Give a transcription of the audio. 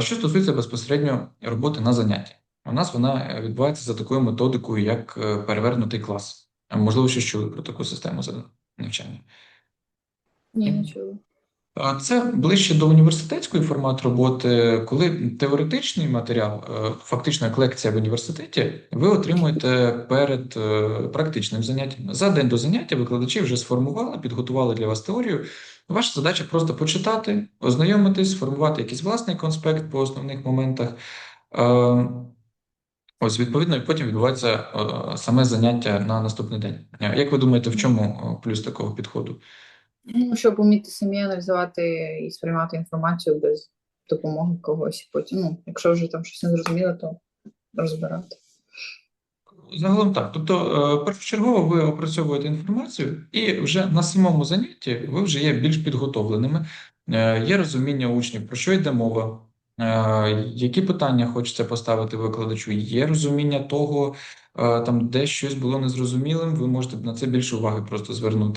Що стосується безпосередньо роботи на занятті, у нас вона е, відбувається за такою методикою, як е, перевернутий клас. Можливо, що чули про таку систему навчання. Ні, не чула. Це ближче до університетської формат роботи, коли теоретичний матеріал, е, фактично як лекція в університеті, ви отримуєте перед е, практичним заняттям. За день до заняття викладачі вже сформували, підготували для вас теорію. Ваша задача просто почитати, ознайомитись, сформувати якийсь власний конспект по основних моментах. Е, Ось, відповідно, і потім відбувається саме заняття на наступний день. Як ви думаєте, в чому плюс такого підходу? Ну, щоб уміти самі аналізувати і сприймати інформацію без допомоги когось. Потім, ну, якщо вже там щось не зрозуміло, то розбирати. Загалом так. Тобто, е, першочергово ви опрацьовуєте інформацію, і вже на самому занятті ви вже є більш підготовленими. Е, Є розуміння учнів, про що йде мова, е, які питання хочеться поставити викладачу, є розуміння того, там, де щось було незрозумілим, ви можете на це більше уваги просто звернути.